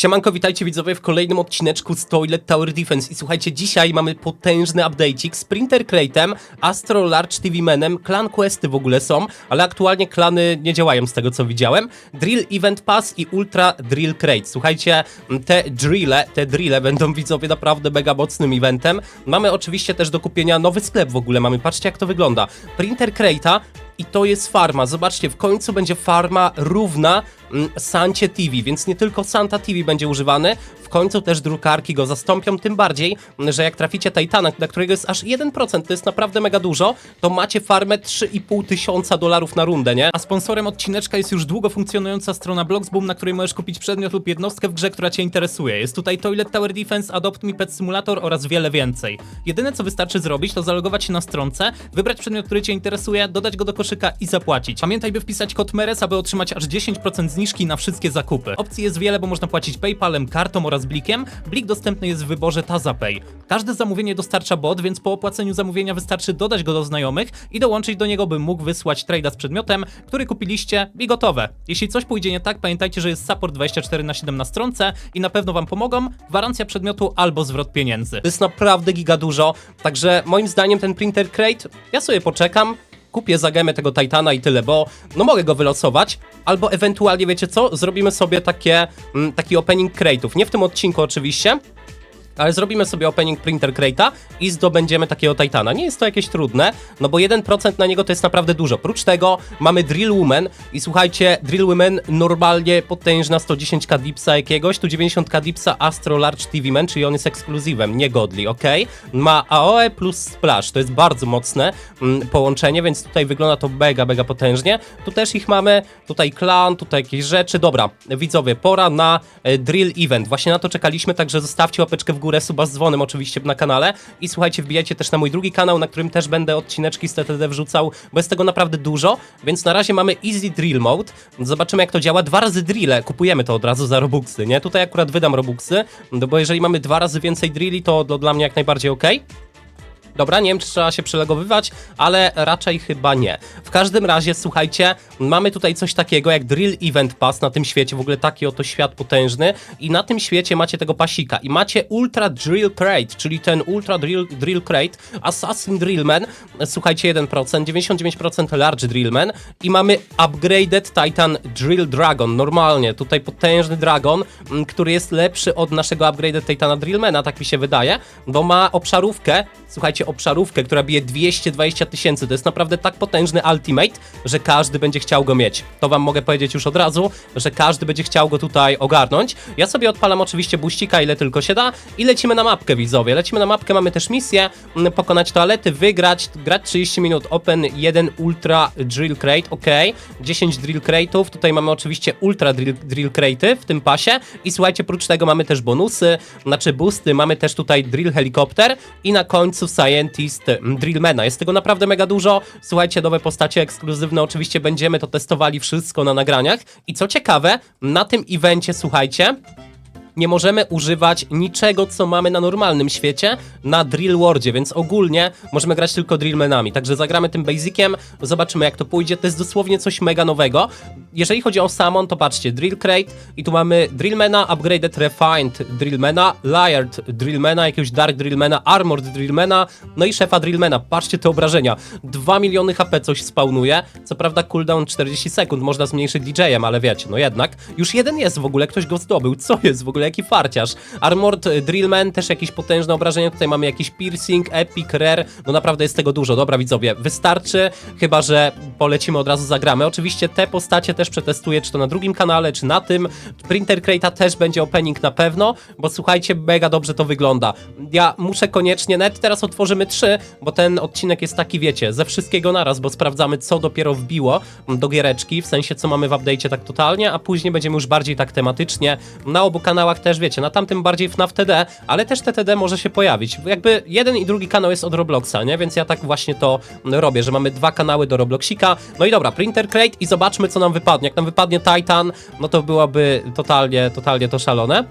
Siemanko, witajcie widzowie w kolejnym odcineczku z Toilet Tower Defense i słuchajcie, dzisiaj mamy potężny update'ik z Printer Crate'em, Astro Large TV Manem, Clan Questy w ogóle są, ale aktualnie klany nie działają z tego co widziałem, Drill Event Pass i Ultra Drill Crate. Słuchajcie, te drille, te drille będą widzowie naprawdę mega mocnym eventem. Mamy oczywiście też do kupienia nowy sklep w ogóle mamy, patrzcie jak to wygląda. Printer Crate'a i to jest farma. Zobaczcie, w końcu będzie farma równa Sancie TV, więc nie tylko Santa TV będzie używany, w końcu też drukarki go zastąpią, tym bardziej, że jak traficie Titana, na którego jest aż 1%, to jest naprawdę mega dużo, to macie farmę 3,5 tysiąca dolarów na rundę, nie? A sponsorem odcineczka jest już długo funkcjonująca strona Bloxboom, na której możesz kupić przedmiot lub jednostkę w grze, która Cię interesuje. Jest tutaj Toilet Tower Defense, Adopt Me Pet Simulator oraz wiele więcej. Jedyne co wystarczy zrobić, to zalogować się na stronce, wybrać przedmiot, który Cię interesuje, dodać go do koszyka i zapłacić. Pamiętaj, by wpisać kod MERES, aby otrzymać aż 10% zniżki na wszystkie zakupy. Opcji jest wiele, bo można płacić PayPalem, kartą oraz blikiem. Blik dostępny jest w wyborze TazaPay. Każde zamówienie dostarcza bot, więc po opłaceniu zamówienia wystarczy dodać go do znajomych i dołączyć do niego, by mógł wysłać trade'a z przedmiotem, który kupiliście i gotowe. Jeśli coś pójdzie nie tak, pamiętajcie, że jest support 24 na 7 na stronce i na pewno wam pomogą, gwarancja przedmiotu albo zwrot pieniędzy. To jest naprawdę giga dużo, także moim zdaniem ten Printer Crate, ja sobie poczekam, kupię za gemę tego Titana i tyle, bo no mogę go wylosować, albo ewentualnie, wiecie co, zrobimy sobie takie, mm, taki opening crate'ów, nie w tym odcinku oczywiście, ale zrobimy sobie opening printer crate'a i zdobędziemy takiego Titana. Nie jest to jakieś trudne, no bo 1% na niego to jest naprawdę dużo. Prócz tego mamy Drill Woman i słuchajcie, Drill Woman normalnie potężna 110k dipsa jakiegoś, tu 90k dipsa Astro Large TV Man, czyli on jest ekskluzywem, nie Godly, ok? Ma AOE plus Splash, to jest bardzo mocne mm, połączenie, więc tutaj wygląda to mega, mega potężnie. Tu też ich mamy, tutaj klan, tutaj jakieś rzeczy. Dobra, widzowie, pora na e, Drill Event. Właśnie na to czekaliśmy, także zostawcie łapeczkę w górę, suba z dzwonem oczywiście na kanale i słuchajcie, wbijajcie też na mój drugi kanał, na którym też będę odcineczki z TTD wrzucał, bo jest tego naprawdę dużo, więc na razie mamy Easy Drill Mode. Zobaczymy jak to działa. Dwa razy drille, kupujemy to od razu za Robuxy, nie? Tutaj akurat wydam Robuxy, bo jeżeli mamy dwa razy więcej drilli, to dla mnie jak najbardziej ok. Dobra, nie wiem, czy trzeba się przelegowywać, ale raczej chyba nie. W każdym razie, słuchajcie, mamy tutaj coś takiego jak Drill Event Pass na tym świecie, w ogóle taki oto świat potężny. I na tym świecie macie tego pasika. I macie Ultra Drill Crate, czyli ten Ultra Drill, drill Crate, Assassin Drillman, słuchajcie, 1%, 99% Large Drillman. I mamy Upgraded Titan Drill Dragon, normalnie, tutaj potężny dragon, m, który jest lepszy od naszego Upgraded Titana Drillmana, tak mi się wydaje, bo ma obszarówkę, słuchajcie, obszarówkę, która bije 220 tysięcy. To jest naprawdę tak potężny ultimate, że każdy będzie chciał go mieć. To wam mogę powiedzieć już od razu, że każdy będzie chciał go tutaj ogarnąć. Ja sobie odpalam oczywiście buścika, ile tylko się da i lecimy na mapkę, widzowie. Lecimy na mapkę, mamy też misję, mm, pokonać toalety, wygrać, grać 30 minut, open 1 ultra drill crate, ok, 10 drill crate'ów, tutaj mamy oczywiście ultra drill, drill crate'y w tym pasie i słuchajcie, prócz tego mamy też bonusy, znaczy boosty, mamy też tutaj drill helikopter i na końcu Scientist mm, Drillmana. Jest tego naprawdę mega dużo. Słuchajcie, nowe postacie ekskluzywne, oczywiście będziemy to testowali wszystko na nagraniach. I co ciekawe, na tym evencie, słuchajcie, nie możemy używać niczego, co mamy na normalnym świecie, na Drill Worldzie, więc ogólnie możemy grać tylko Drillmanami. Także zagramy tym basiciem, zobaczymy jak to pójdzie. To jest dosłownie coś mega nowego. Jeżeli chodzi o Summon, to patrzcie, Drill Crate i tu mamy Drillmana, Upgraded Refined Drillmana, Layered Drillmana, jakiegoś Dark Drillmana, Armored Drillmana, no i szefa Drillmana. Patrzcie te obrażenia. 2 miliony HP coś spawnuje. Co prawda cooldown 40 sekund, można zmniejszyć DJ-em, ale wiecie, no jednak. Już jeden jest w ogóle, ktoś go zdobył. Co jest w ogóle? Jaki farciarz. Armored Drillman, też jakieś potężne obrażenia. Tutaj mamy jakiś piercing, epic, rare. No naprawdę jest tego dużo. Dobra widzowie, wystarczy. Chyba, że polecimy od razu zagramy. Oczywiście te postacie też przetestuję, czy to na drugim kanale, czy na tym. Printer Crate'a też będzie opening na pewno, bo słuchajcie, mega dobrze to wygląda. Ja muszę koniecznie, nawet teraz otworzymy trzy, bo ten odcinek jest taki, wiecie, ze wszystkiego naraz, bo sprawdzamy, co dopiero wbiło do giereczki, w sensie, co mamy w update'cie tak totalnie, a później będziemy już bardziej tak tematycznie. Na obu kanałach też, wiecie, na tamtym bardziej FNAF TD, ale też TTD może się pojawić. Jakby jeden i drugi kanał jest od Robloxa, nie? Więc ja tak właśnie to robię, że mamy dwa kanały do Robloxika. No i dobra, Printer Crate i zobaczmy, co nam wypadnie. Jak nam wypadnie Titan, no to byłoby totalnie, totalnie to szalone.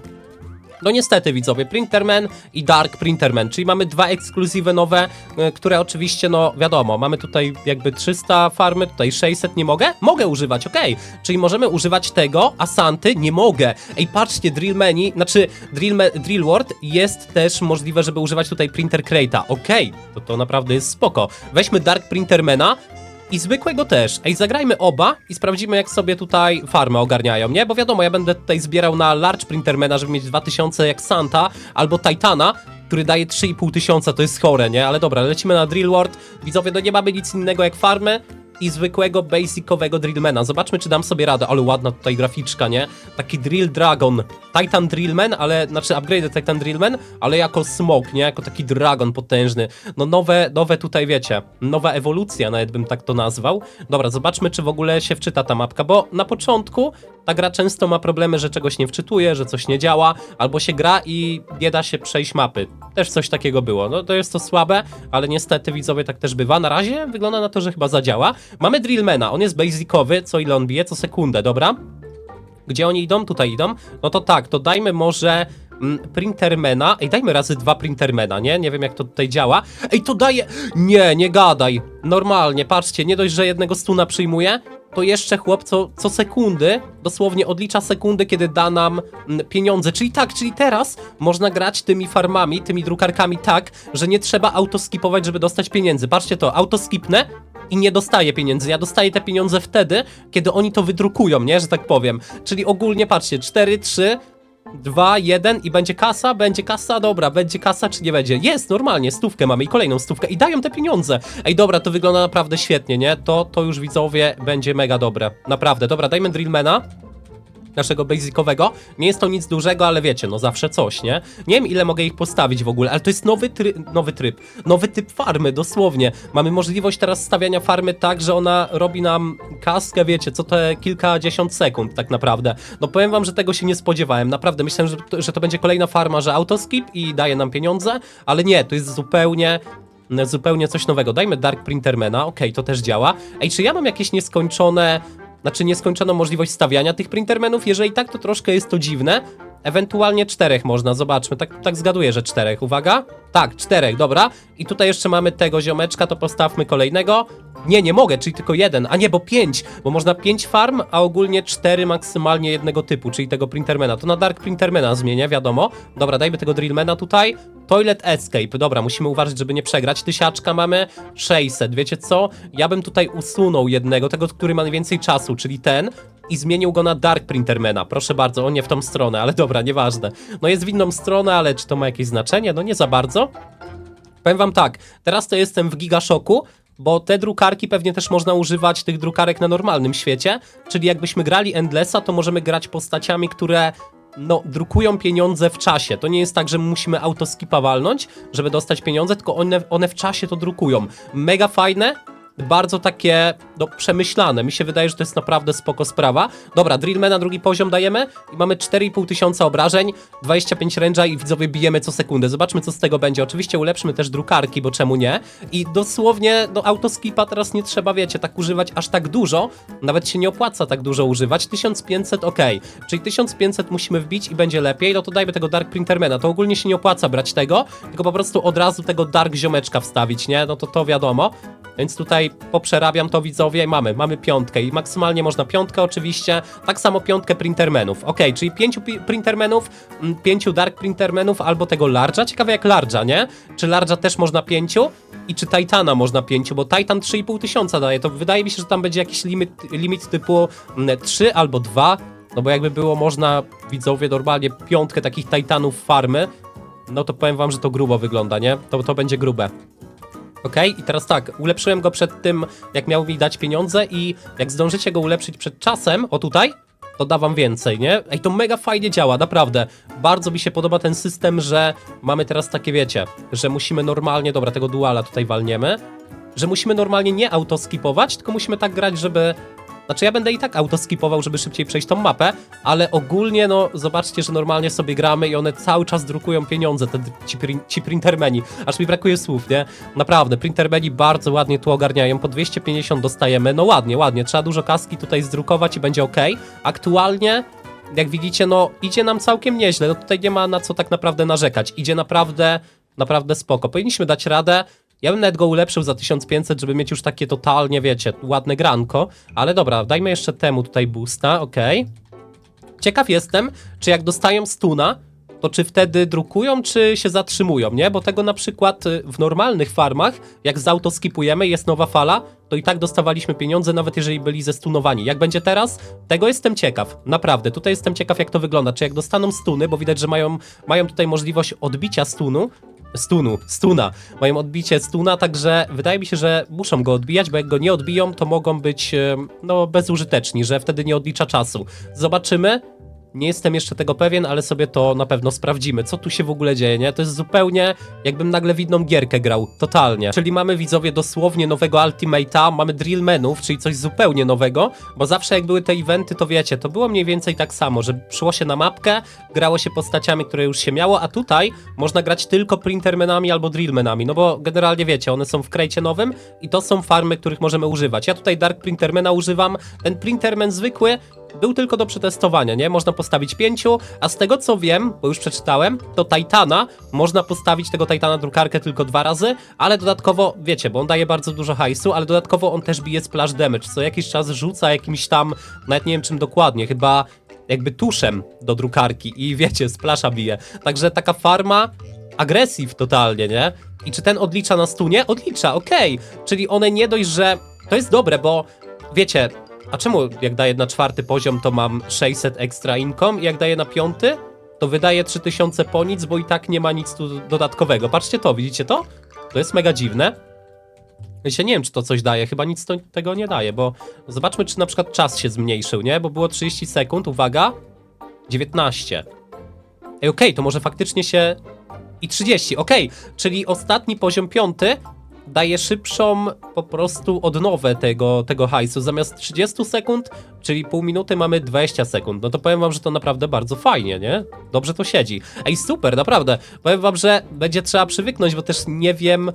No niestety widzowie, Printerman i Dark Printerman, czyli mamy dwa ekskluzywy nowe, e, które oczywiście, no wiadomo, mamy tutaj jakby 300 farmy, tutaj 600 nie mogę? Mogę używać, okej, czyli możemy używać tego, a Santy nie mogę. Ej, patrzcie, Drillmani, znaczy Drill, Drill World jest też możliwe, żeby używać tutaj Printer Crate'a, okej, to to naprawdę jest spoko. Weźmy Dark Printermana, i zwykłego też. Ej, zagrajmy oba i sprawdzimy, jak sobie tutaj farmę ogarniają, nie? Bo wiadomo, ja będę tutaj zbierał na Large Printermana, żeby mieć 2000 jak Santa, albo Titana, który daje 3500, tysiąca, to jest chore, nie? Ale dobra, lecimy na Drill World. Widzowie, no nie mamy nic innego jak farmy i zwykłego, basicowego Drillmana. Zobaczmy, czy dam sobie radę. Ale ładna tutaj graficzka, nie? Taki Drill Dragon. Titan Drillman, ale, znaczy upgrade Titan Drillman, ale jako smok, nie? Jako taki dragon potężny. No nowe, nowe tutaj, wiecie, nowa ewolucja, nawet bym tak to nazwał. Dobra, zobaczmy, czy w ogóle się wczyta ta mapka, bo na początku ta gra często ma problemy, że czegoś nie wczytuje, że coś nie działa, albo się gra i nie da się przejść mapy. Też coś takiego było. No to jest to słabe, ale niestety widzowie tak też bywa. Na razie wygląda na to, że chyba zadziała. Mamy Drillmana, on jest basicowy, co ile on bije, co sekundę, dobra? Gdzie oni idą? Tutaj idą. No to tak, to dajmy może mm, Printermana. Ej, dajmy razy dwa Printermana, nie? Nie wiem jak to tutaj działa. Ej, to daje... Nie, nie gadaj. Normalnie, patrzcie, nie dość, że jednego stuna przyjmuje, to jeszcze chłop co, co sekundy, dosłownie odlicza sekundy, kiedy da nam mm, pieniądze. Czyli tak, czyli teraz można grać tymi farmami, tymi drukarkami tak, że nie trzeba autoskipować, żeby dostać pieniędzy. Patrzcie to, autoskipnę i nie dostaję pieniędzy. Ja dostaję te pieniądze wtedy, kiedy oni to wydrukują, nie? Że tak powiem. Czyli ogólnie patrzcie, 4, 3, 2, 1 i będzie kasa, będzie kasa, dobra, będzie kasa czy nie będzie? Jest, normalnie, stówkę mamy i kolejną stówkę i dają te pieniądze. Ej, dobra, to wygląda naprawdę świetnie, nie? To, to już widzowie będzie mega dobre. Naprawdę, dobra, dajmy Drillmana naszego basicowego. Nie jest to nic dużego, ale wiecie, no zawsze coś, nie? Nie wiem ile mogę ich postawić w ogóle, ale to jest nowy, try nowy tryb, nowy typ farmy, dosłownie. Mamy możliwość teraz stawiania farmy tak, że ona robi nam kaskę, wiecie, co te kilkadziesiąt sekund tak naprawdę. No powiem wam, że tego się nie spodziewałem, naprawdę. Myślałem, że to, że to będzie kolejna farma, że autoskip i daje nam pieniądze, ale nie, to jest zupełnie zupełnie coś nowego. Dajmy Dark Printermana, okej, to też działa. Ej, czy ja mam jakieś nieskończone znaczy nieskończoną możliwość stawiania tych printermenów. Jeżeli tak, to troszkę jest to dziwne. Ewentualnie czterech można, zobaczmy. Tak, tak zgaduję, że czterech. Uwaga. Tak, czterech, dobra. I tutaj jeszcze mamy tego ziomeczka, to postawmy kolejnego. Nie, nie mogę, czyli tylko jeden. A nie, bo pięć, bo można pięć farm, a ogólnie cztery maksymalnie jednego typu, czyli tego printermana. To na Dark Printermana zmienię, wiadomo. Dobra, dajmy tego Drillmana tutaj. Toilet Escape, dobra, musimy uważać, żeby nie przegrać. Tysiaczka mamy, 600, wiecie co? Ja bym tutaj usunął jednego, tego, który ma najwięcej czasu, czyli ten, i zmienił go na Dark Printermana. Proszę bardzo, on nie w tą stronę, ale dobra, nieważne. No jest w inną stronę, ale czy to ma jakieś znaczenie? No nie za bardzo. Powiem wam tak, teraz to jestem w gigaszoku, bo te drukarki pewnie też można używać tych drukarek na normalnym świecie, czyli jakbyśmy grali Endlessa, to możemy grać postaciami, które no, drukują pieniądze w czasie. To nie jest tak, że musimy autoskipa walnąć, żeby dostać pieniądze, tylko one, one w czasie to drukują. Mega fajne, bardzo takie, no, przemyślane. Mi się wydaje, że to jest naprawdę spoko sprawa. Dobra, Drillmana drugi poziom dajemy i mamy 4,5 tysiąca obrażeń, 25 ręża i widzowie bijemy co sekundę. Zobaczmy, co z tego będzie. Oczywiście ulepszymy też drukarki, bo czemu nie? I dosłownie, no, autoskipa teraz nie trzeba, wiecie, tak używać aż tak dużo. Nawet się nie opłaca tak dużo używać. 1500, ok. Czyli 1500 musimy wbić i będzie lepiej. No to dajmy tego Dark Printermana. To ogólnie się nie opłaca brać tego, tylko po prostu od razu tego Dark ziomeczka wstawić, nie? No to to wiadomo. Więc tutaj poprzerabiam to widzowie i mamy, mamy piątkę i maksymalnie można piątkę oczywiście, tak samo piątkę printermenów. Ok, czyli pięciu pi- printermenów, mm, pięciu dark printermenów albo tego large'a. Ciekawe jak large'a, nie? Czy large'a też można pięciu? I czy Titana można pięciu, bo Titan 3,5 tysiąca daje, to wydaje mi się, że tam będzie jakiś limit, limit typu mm, 3 albo 2, no bo jakby było można, widzowie, normalnie piątkę takich Titanów farmy, no to powiem wam, że to grubo wygląda, nie? To, to będzie grube. Okej, i teraz tak, ulepszyłem go przed tym, jak miał mi dać pieniądze i jak zdążycie go ulepszyć przed czasem, o tutaj, to da wam więcej, nie? Ej, to mega fajnie działa, naprawdę. Bardzo mi się podoba ten system, że mamy teraz takie, wiecie, że musimy normalnie, dobra, tego duala tutaj walniemy, że musimy normalnie nie autoskipować, tylko musimy tak grać, żeby... Znaczy ja będę i tak autoskipował, żeby szybciej przejść tą mapę, ale ogólnie no zobaczcie, że normalnie sobie gramy i one cały czas drukują pieniądze, te, ci, ci printermeni. Aż mi brakuje słów, nie? Naprawdę, printermeni bardzo ładnie tu ogarniają, po 250 dostajemy, no ładnie, ładnie, trzeba dużo kaski tutaj zdrukować i będzie ok. Aktualnie jak widzicie, no idzie nam całkiem nieźle. No tutaj nie ma na co tak naprawdę narzekać. Idzie naprawdę, naprawdę spoko. Powinniśmy dać radę. Ja bym nawet go ulepszył za 1500, żeby mieć już takie totalnie, wiecie, ładne granko. Ale dobra, dajmy jeszcze temu tutaj boosta, okej. Ciekaw jestem, czy jak dostają stuna, to czy wtedy drukują, czy się zatrzymują, nie? Bo tego na przykład y, w normalnych farmach, jak z auto skipujemy, jest nowa fala, to i tak dostawaliśmy pieniądze, nawet jeżeli byli zestunowani. Jak będzie teraz? Tego jestem ciekaw. Naprawdę, tutaj jestem ciekaw, jak to wygląda. Czy jak dostaną stuny, bo widać, że mają, mają tutaj możliwość odbicia stunu, stunu, stuna. Mają odbicie stuna, także wydaje mi się, że muszą go odbijać, bo jak go nie odbiją, to mogą być no, bezużyteczni, że wtedy nie odlicza czasu. Zobaczymy. Nie jestem jeszcze tego pewien, ale sobie to na pewno sprawdzimy. Co tu się w ogóle dzieje, nie? To jest zupełnie jakbym nagle w inną gierkę grał. Totalnie. Czyli mamy widzowie dosłownie nowego Ultimate'a, mamy Drill Menów, czyli coś zupełnie nowego, bo zawsze jak były te eventy, to wiecie, to było mniej więcej tak samo, że szło się na mapkę, grało się postaciami, które już się miało, a tutaj można grać tylko Printermenami albo Drillmenami, no bo generalnie wiecie, one są w krejcie nowym i to są farmy, których możemy używać. Ja tutaj Dark Printermana używam, ten Printerman zwykły był tylko do przetestowania, nie? Można postawić pięciu, a z tego co wiem, bo już przeczytałem, to Titana, można postawić tego Titana drukarkę tylko dwa razy, ale dodatkowo, wiecie, bo on daje bardzo dużo hajsu, ale dodatkowo on też bije splash damage, co jakiś czas rzuca jakimś tam, nawet nie wiem czym dokładnie, chyba jakby tuszem do drukarki i wiecie, splasha bije. Także taka farma agresyw totalnie, nie? I czy ten odlicza na stunie? Odlicza, okej. Czyli one nie dość, że to jest dobre, bo wiecie, a czemu jak daję na czwarty poziom, to mam 600 extra income i jak daję na piąty, to wydaje 3000 po nic, bo i tak nie ma nic tu dodatkowego. Patrzcie to, widzicie to? To jest mega dziwne. Ja się nie wiem, czy to coś daje, chyba nic to, tego nie daje, bo zobaczmy, czy na przykład czas się zmniejszył, nie? Bo było 30 sekund, uwaga, 19. Ej, okej, to może faktycznie się... I 30, okej, czyli ostatni poziom piąty daje szybszą po prostu odnowę tego, tego hajsu. Zamiast 30 sekund, czyli pół minuty, mamy 20 sekund. No to powiem wam, że to naprawdę bardzo fajnie, nie? Dobrze to siedzi. Ej, super, naprawdę. Powiem wam, że będzie trzeba przywyknąć, bo też nie wiem...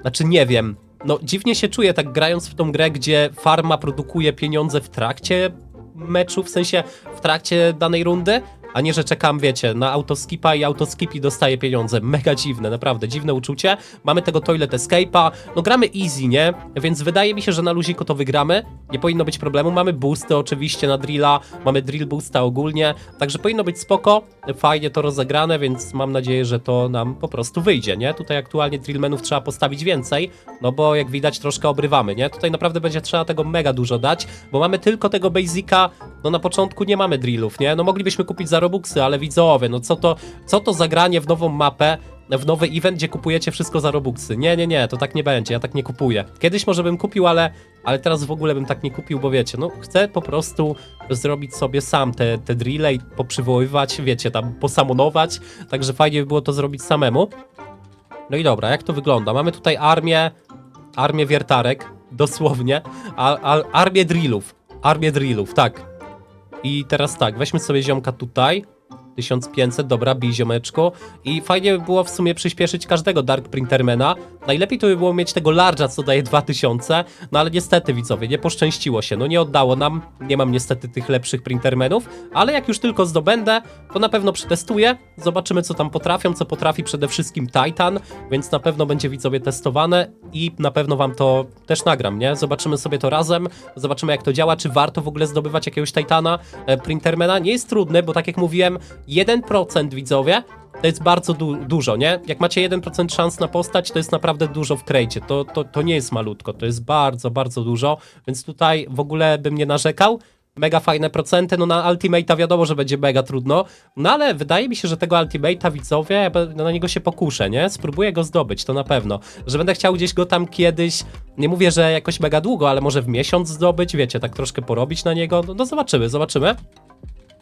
Znaczy nie wiem. No dziwnie się czuję tak grając w tą grę, gdzie farma produkuje pieniądze w trakcie meczu, w sensie w trakcie danej rundy, a nie, że czekam, wiecie, na autoskipa i autoskip i dostaję pieniądze. Mega dziwne, naprawdę, dziwne uczucie. Mamy tego Toilet Escape'a, no gramy easy, nie? Więc wydaje mi się, że na luziku to wygramy. Nie powinno być problemu. Mamy boosty oczywiście na drilla, mamy drill boosta ogólnie, także powinno być spoko. Fajnie to rozegrane, więc mam nadzieję, że to nam po prostu wyjdzie, nie? Tutaj aktualnie drillmenów trzeba postawić więcej, no bo jak widać troszkę obrywamy, nie? Tutaj naprawdę będzie trzeba tego mega dużo dać, bo mamy tylko tego basica, no na początku nie mamy drillów, nie? No moglibyśmy kupić za Robuxy, ale widzowie, no co to, co to zagranie w nową mapę, w nowy event, gdzie kupujecie wszystko za Robuxy. Nie, nie, nie, to tak nie będzie, ja tak nie kupuję. Kiedyś może bym kupił, ale, ale teraz w ogóle bym tak nie kupił, bo wiecie, no chcę po prostu zrobić sobie sam te, te drille i poprzywoływać, wiecie, tam posamonować, także fajnie by było to zrobić samemu. No i dobra, jak to wygląda? Mamy tutaj armię, armię wiertarek, dosłownie, a, a, armię drillów, armię drillów, tak. I teraz tak, weźmy sobie ziomka tutaj. 1500, dobra, bij ziomeczku. I fajnie by było w sumie przyspieszyć każdego Dark Printermana. Najlepiej to by było mieć tego Large'a, co daje 2000, no ale niestety widzowie, nie poszczęściło się, no nie oddało nam, nie mam niestety tych lepszych Printermenów, ale jak już tylko zdobędę, to na pewno przetestuję, zobaczymy co tam potrafią, co potrafi przede wszystkim Titan, więc na pewno będzie widzowie testowane i na pewno wam to też nagram, nie? Zobaczymy sobie to razem, zobaczymy jak to działa, czy warto w ogóle zdobywać jakiegoś Titana, e, Printermana. Nie jest trudny, bo tak jak mówiłem, 1% widzowie to jest bardzo du dużo, nie? Jak macie 1% szans na postać, to jest naprawdę dużo w krejcie. To, to, to nie jest malutko, to jest bardzo, bardzo dużo, więc tutaj w ogóle bym nie narzekał. Mega fajne procenty, no na Ultimate'a wiadomo, że będzie mega trudno, no ale wydaje mi się, że tego Ultimate'a widzowie, ja be- na niego się pokuszę, nie? Spróbuję go zdobyć, to na pewno. Że będę chciał gdzieś go tam kiedyś, nie mówię, że jakoś mega długo, ale może w miesiąc zdobyć, wiecie, tak troszkę porobić na niego, no, no zobaczymy, zobaczymy.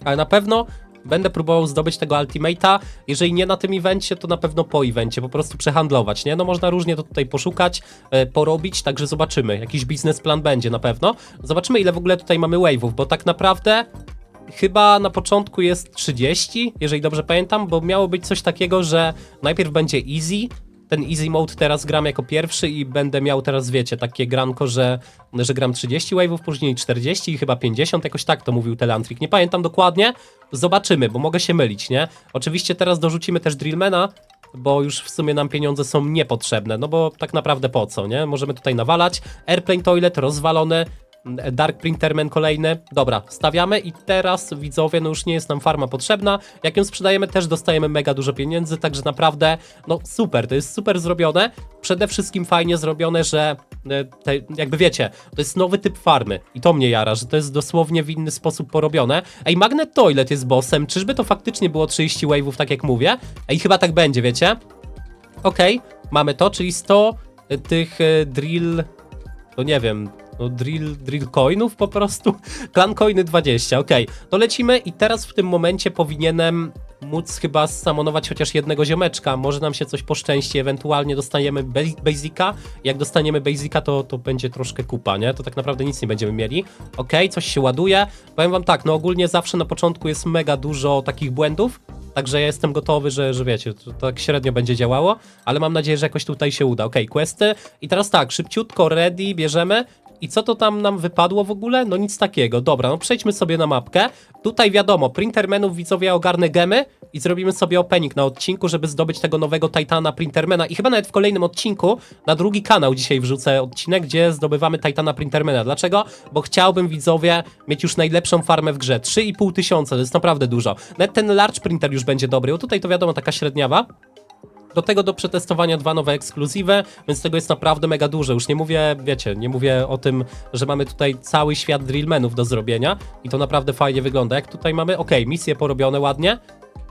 Ale na pewno będę próbował zdobyć tego Ultimate'a. Jeżeli nie na tym evencie, to na pewno po evencie, po prostu przehandlować, nie? No można różnie to tutaj poszukać, e, porobić, także zobaczymy. Jakiś biznesplan będzie na pewno. Zobaczymy, ile w ogóle tutaj mamy wave'ów, bo tak naprawdę chyba na początku jest 30, jeżeli dobrze pamiętam, bo miało być coś takiego, że najpierw będzie easy, ten easy mode teraz gram jako pierwszy i będę miał teraz, wiecie, takie granko, że, że gram 30 wave'ów, później 40 i chyba 50, jakoś tak to mówił Telantrik. Nie pamiętam dokładnie, zobaczymy, bo mogę się mylić, nie? Oczywiście teraz dorzucimy też Drillmana, bo już w sumie nam pieniądze są niepotrzebne, no bo tak naprawdę po co, nie? Możemy tutaj nawalać. Airplane Toilet rozwalony, Dark Printerman kolejny. Dobra, stawiamy i teraz widzowie, no już nie jest nam farma potrzebna. Jak ją sprzedajemy, też dostajemy mega dużo pieniędzy, także naprawdę, no super, to jest super zrobione. Przede wszystkim fajnie zrobione, że e, te, jakby wiecie, to jest nowy typ farmy i to mnie jara, że to jest dosłownie w inny sposób porobione. Ej, Magnet Toilet jest bossem, czyżby to faktycznie było 30 wave'ów, tak jak mówię? Ej, chyba tak będzie, wiecie? Okej, mamy to, czyli 100 tych e, drill no nie wiem, no drill, drill coinów po prostu. Clan coiny 20, okej. To lecimy i teraz w tym momencie powinienem móc chyba samonować chociaż jednego ziomeczka. Może nam się coś poszczęści, ewentualnie dostaniemy ba- basica. Jak dostaniemy basica, to, to będzie troszkę kupa, nie? To tak naprawdę nic nie będziemy mieli. Okej, coś się ładuje. Powiem wam tak, no ogólnie zawsze na początku jest mega dużo takich błędów, Także ja jestem gotowy, że, że wiecie, to, tak średnio będzie działało, ale mam nadzieję, że jakoś tutaj się uda. Okej, questy. I teraz tak, szybciutko, ready, bierzemy. I co to tam nam wypadło w ogóle? No nic takiego. Dobra, no przejdźmy sobie na mapkę. Tutaj wiadomo, printermenów widzowie ogarnę gemy i zrobimy sobie opening na odcinku, żeby zdobyć tego nowego Titana Printermana. I chyba nawet w kolejnym odcinku na drugi kanał dzisiaj wrzucę odcinek, gdzie zdobywamy Titana Printermana. Dlaczego? Bo chciałbym widzowie mieć już najlepszą farmę w grze. 3,5 tysiąca, to jest naprawdę dużo. Nawet ten large printer już będzie dobry. O tutaj to wiadomo, taka średniawa. Do tego do przetestowania dwa nowe ekskluzywy, więc tego jest naprawdę mega dużo. Już nie mówię, wiecie, nie mówię o tym, że mamy tutaj cały świat drillmenów do zrobienia i to naprawdę fajnie wygląda. Jak tutaj mamy, okej, misje porobione ładnie.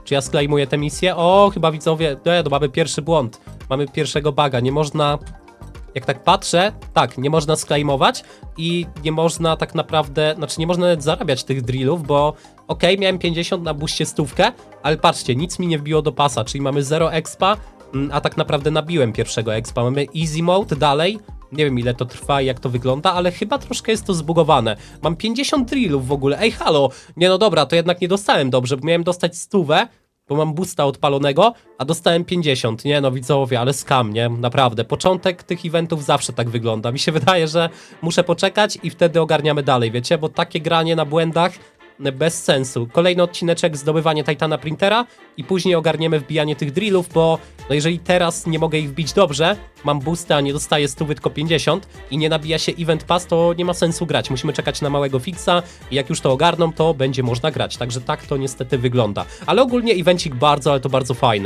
Czy ja sklejmuję tę misję? O, chyba widzowie, nie, to mamy pierwszy błąd. Mamy pierwszego baga, nie można... Jak tak patrzę, tak, nie można sklejmować i nie można tak naprawdę, znaczy nie można nawet zarabiać tych drillów, bo okej, miałem 50 na buście stówkę, ale patrzcie, nic mi nie wbiło do pasa, czyli mamy 0 expa, a tak naprawdę nabiłem pierwszego expa. Mamy easy mode dalej, nie wiem ile to trwa i jak to wygląda, ale chyba troszkę jest to zbugowane. Mam 50 drillów w ogóle, ej halo, nie no dobra, to jednak nie dostałem dobrze, bo miałem dostać stówę, bo mam boosta odpalonego, a dostałem 50. Nie no, widzowie, ale skam, nie? Naprawdę. Początek tych eventów zawsze tak wygląda. Mi się wydaje, że muszę poczekać i wtedy ogarniamy dalej, wiecie? Bo takie granie na błędach bez sensu. Kolejny odcineczek zdobywanie Titana Printera i później ogarniemy wbijanie tych drillów, bo no jeżeli teraz nie mogę ich wbić dobrze, mam boosty, a nie dostaję 100, tylko 50 i nie nabija się event pass, to nie ma sensu grać. Musimy czekać na małego fixa i jak już to ogarną, to będzie można grać. Także tak to niestety wygląda. Ale ogólnie evencik bardzo, ale to bardzo fajny.